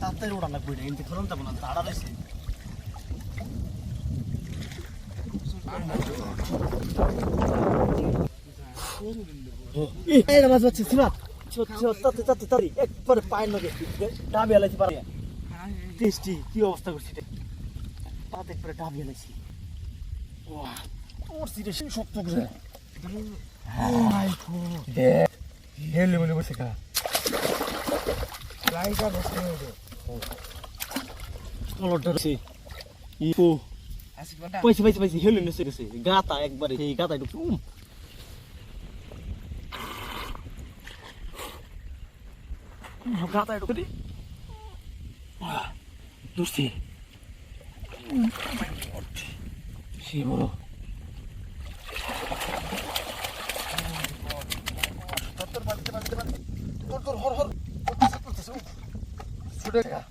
তাড়াতাড়ি ওড়া লাগবে এটা কিন্তু ধরুন যাব মাছ পাচ্ছে সিমাত তাতে তাতে তাড়ি একবারে পায়ের নগে ডাবে কি অবস্থা করছি এটা পাতে একবারে ডাবি আলাইছি ওয়া করছি রে সেই শক্ত করে। হেলে মনে বসে খা। লাইটা বসে কলরটা রয়েছে। ইপো পাইছি পাইছি পাইছি হেলে নেছে গেছে। গাতা একবারে সেই গাতা একটু উম। গাতা একটু করি দুসি সে বড় তোর তোর হর হর ছুটে